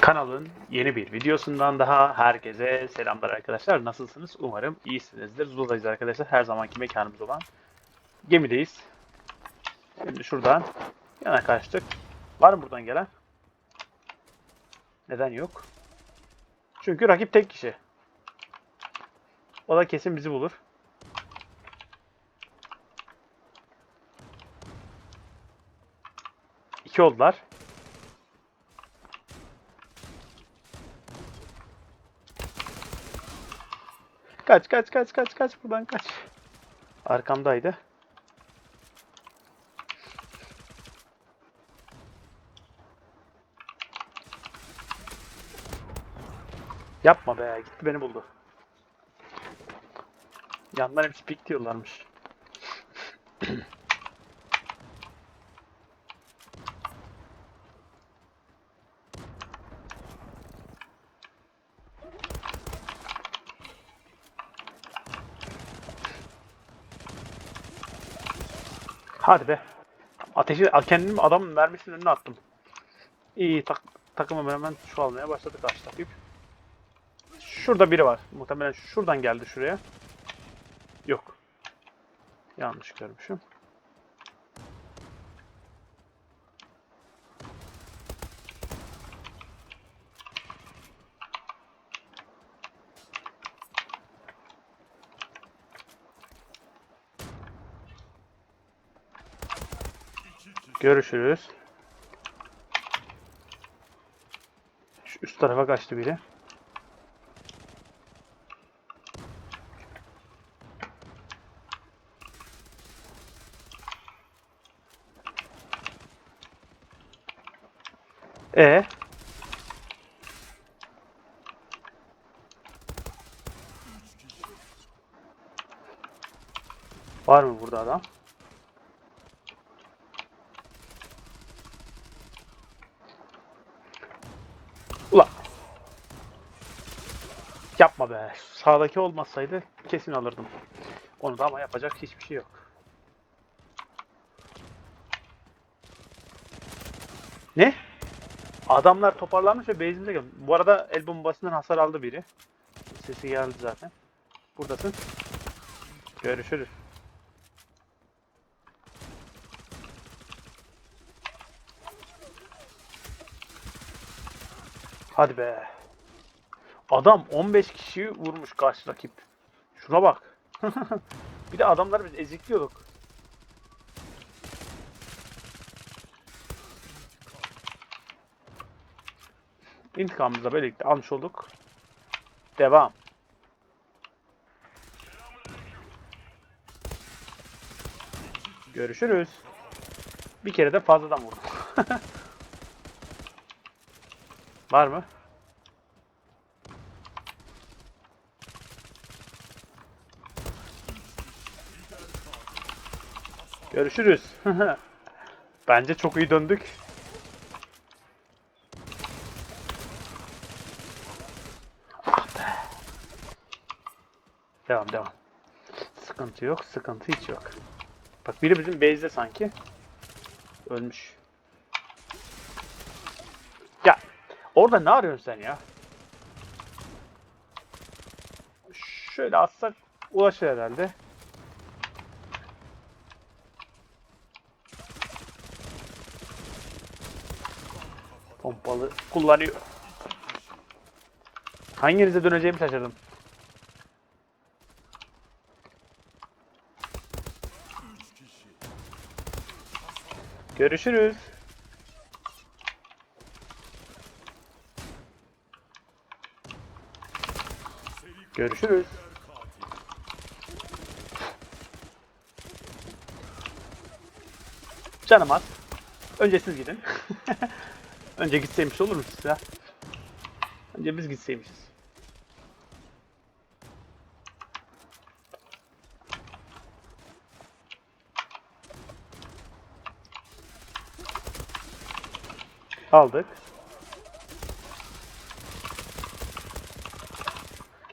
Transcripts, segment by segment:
Kanalın yeni bir videosundan daha herkese selamlar arkadaşlar. Nasılsınız? Umarım iyisinizdir. Zula'dayız arkadaşlar. Her zamanki mekanımız olan gemideyiz. Şimdi şuradan yana kaçtık. Var mı buradan gelen? Neden yok? Çünkü rakip tek kişi. O da kesin bizi bulur. İki oldular. Kaç kaç kaç kaç kaç buradan kaç. Arkamdaydı. Yapma be gitti beni buldu. Yandan hepsi pik diyorlarmış. Hadi be. Ateşi kendim adamın mermisinin önüne attım. İyi tak, takımı hemen çoğalmaya başladı karşı takip. Şurada biri var. Muhtemelen şuradan geldi şuraya. Yok. Yanlış görmüşüm. Görüşürüz. Şu üst tarafa kaçtı biri. E Var mı burada adam? Yapma be. Sağdaki olmasaydı kesin alırdım. Onu da ama yapacak hiçbir şey yok. Ne? Adamlar toparlanmış ve base'imize geldi. Bu arada el bombasından hasar aldı biri. Sesi geldi zaten. Buradasın. Görüşürüz. Hadi be. Adam 15 kişiyi vurmuş karşı rakip. Şuna bak. bir de adamları biz ezikliyorduk. İntikamımızı böylelikle almış olduk. Devam. Görüşürüz. Bir kere de fazladan vurdum. Var mı? Görüşürüz. Bence çok iyi döndük. Ah be. Devam devam. Sıkıntı yok, sıkıntı hiç yok. Bak biri bizim base'de sanki. Ölmüş. Ya orada ne arıyorsun sen ya? Şöyle atsak ulaşır herhalde. Pompalı kullanıyor. Hanginize döneceğimi şaşırdım. Görüşürüz. Görüşürüz. Canım az. Önce siz gidin. Önce gitseymiş olur mu siz ya? Önce biz gitseymişiz. Aldık.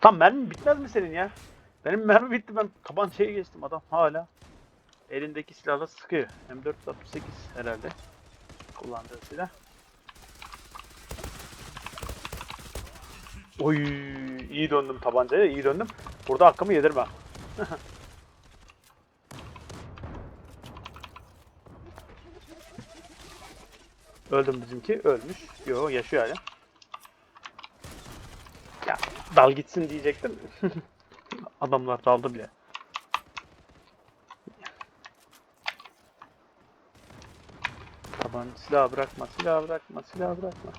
Tam mermi bitmez mi senin ya? Benim mermi bitti ben tabancaya geçtim adam hala. Elindeki silahla sıkıyor. M468 herhalde. Kullandığı silah. Oy iyi döndüm tabancaya iyi döndüm. Burada hakkımı yedirme. Öldüm bizimki. Ölmüş. Yo yaşıyor hala. Ya dal gitsin diyecektim. Adamlar daldı bile. Taban silah bırakma, silah bırakma, silah bırakma.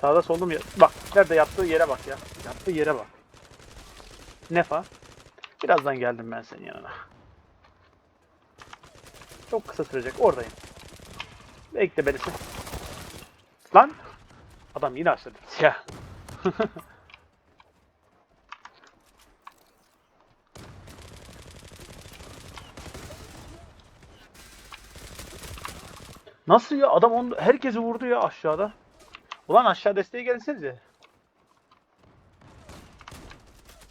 Sağda solda mı? Bak nerede yattığı yere bak ya. Yattığı yere bak. Nefa. Birazdan geldim ben senin yanına. Çok kısa sürecek. Oradayım. Bekle beni sen. Lan! Adam yine açladı. Ya. Nasıl ya? Adam onu, herkesi vurdu ya aşağıda. Ulan aşağı desteğe gelsenize.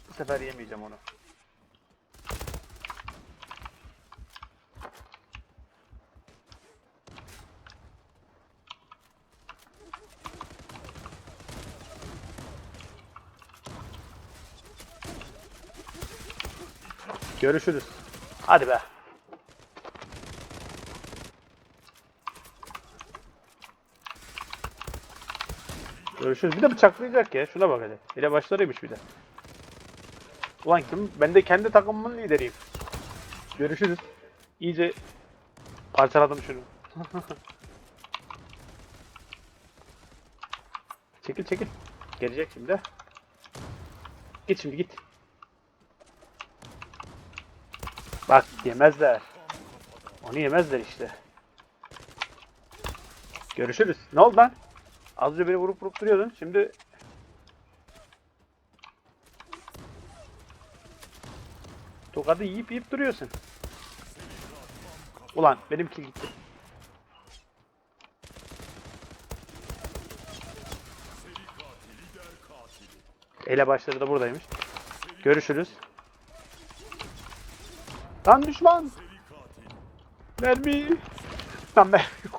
Bu sefer yemeyeceğim onu. Görüşürüz. Hadi be. Görüşürüz. Bir de bıçaklayacak ya. Şuna bak hele. Ele başlarıymış bir de. Ulan kim? Ben de kendi takımımın lideriyim. Görüşürüz. İyice parçaladım şunu. çekil çekil. Gelecek şimdi. Git şimdi git. Bak yemezler. Onu yemezler işte. Görüşürüz. Ne oldu lan? Az önce beni vurup vurup duruyordun. Şimdi tokadı yiyip yiyip duruyorsun. Ulan benimki gitti. Elebaşları da buradaymış. Görüşürüz. Lan düşman! Mermi! Lan mermi.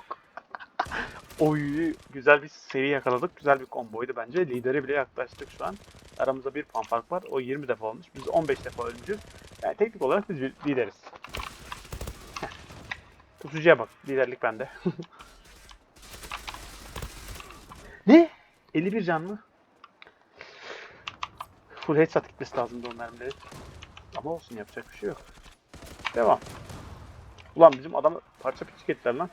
Oy güzel bir seri yakaladık. Güzel bir komboydu bence. Lidere bile yaklaştık şu an. Aramızda bir puan fark var. O 20 defa olmuş. Biz 15 defa ölmüşüz. Yani teknik olarak biz lideriz. Heh. Tutucuya bak. Liderlik bende. ne? 51 can mı? Full headshot gitmesi lazımdı o mermileri. Ama olsun yapacak bir şey yok. Devam. Ulan bizim adamı parça piçik ettiler lan.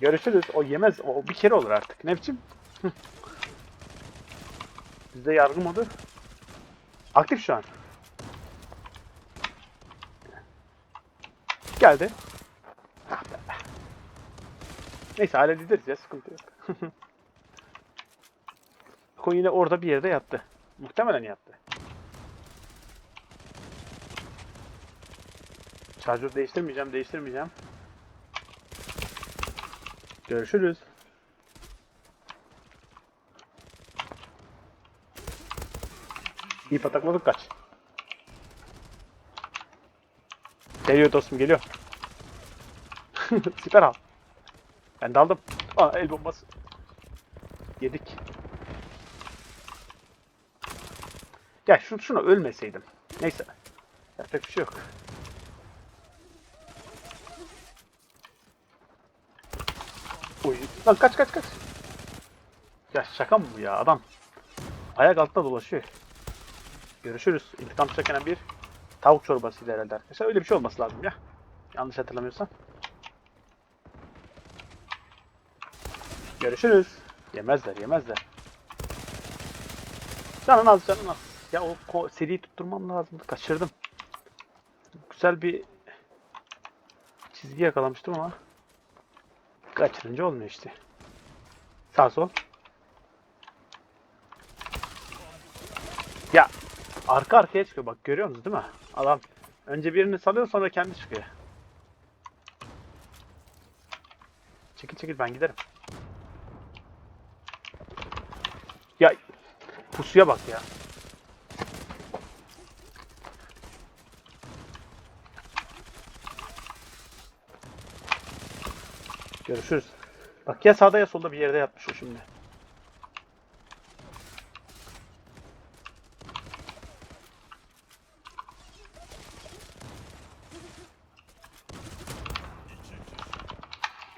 Görüşürüz. O yemez. O bir kere olur artık. Ne biçim? Bizde yargı modu aktif şu an. Geldi. Ah. Neyse hallederiz ya sıkıntı yok. o yine orada bir yerde yattı. Muhtemelen yattı. Şarjör değiştirmeyeceğim, değiştirmeyeceğim. Görüşürüz. İyi patakladık kaç. Geliyor dostum geliyor. Süper al. Ben de aldım. Aa el bombası. Yedik. Ya şu, şuna ölmeseydim. Neyse. Yapacak bir şey yok. Oy. Lan kaç kaç kaç. Ya şaka mı bu ya adam? Ayak altta dolaşıyor. Görüşürüz. İntikam çeken bir tavuk çorbasıyla herhalde arkadaşlar. Öyle bir şey olması lazım ya. Yanlış hatırlamıyorsam. Görüşürüz. Yemezler yemezler. Canın az canın az. Ya o seriyi tutturmam lazımdı. Kaçırdım. Güzel bir çizgi yakalamıştım ama kaçırınca olmuyor işte. Sağ sol. Ya arka arkaya çıkıyor bak görüyor musunuz değil mi? Adam önce birini salıyor sonra kendi çıkıyor. Çekil çekil ben giderim. Ya pusuya bak ya. Görüşürüz. Bak ya sağda ya solda bir yerde yatmış o şimdi.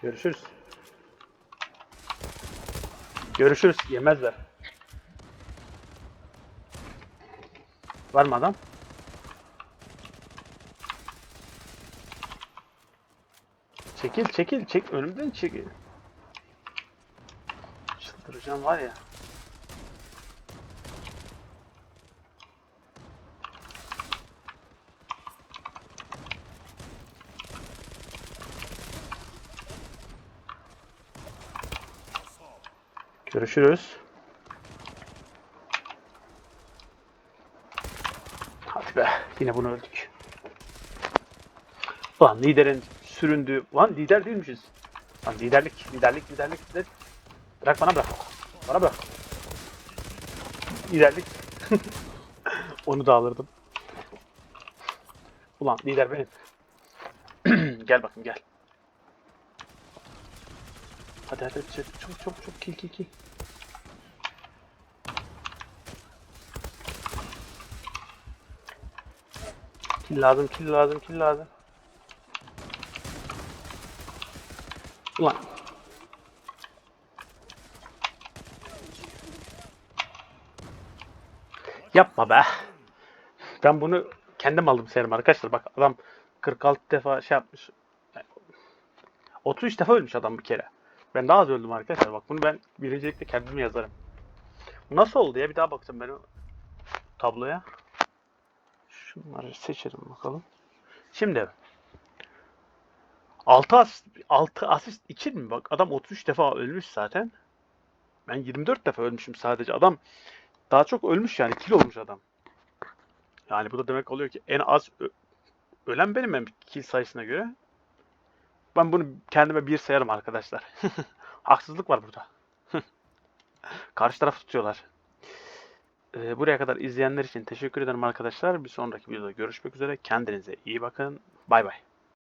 Görüşürüz. Görüşürüz. Yemezler. Var mı adam? Çekil çekil çek önümden çekil. Çıldıracağım var ya. Görüşürüz. Hadi be. Yine bunu öldük. Ulan liderin süründüğü... Lan lider değilmişiz. Lan liderlik, liderlik, liderlik, liderlik. Bırak bana bırak. Bana bırak. Liderlik. Onu da alırdım. Ulan lider benim. gel bakayım gel. Hadi hadi hadi, çok çok çok kill kill kill. Kill lazım, kill lazım, kill lazım. Ulan. Yapma be. Ben bunu kendim aldım serum arkadaşlar. Bak adam 46 defa şey yapmış. 33 defa ölmüş adam bir kere. Ben daha az öldüm arkadaşlar. Bak bunu ben birincilikte kendim yazarım. Nasıl oldu ya? Bir daha bakacağım ben o tabloya. Şunları seçelim bakalım. Şimdi 6 asist, 6 asist için mi? Bak adam 33 defa ölmüş zaten. Ben 24 defa ölmüşüm sadece. Adam daha çok ölmüş yani. Kill olmuş adam. Yani bu da demek oluyor ki en az ölen benim hem kill sayısına göre. Ben bunu kendime bir sayarım arkadaşlar. Haksızlık var burada. Karşı taraf tutuyorlar. Ee, buraya kadar izleyenler için teşekkür ederim arkadaşlar. Bir sonraki videoda görüşmek üzere. Kendinize iyi bakın. Bay bay.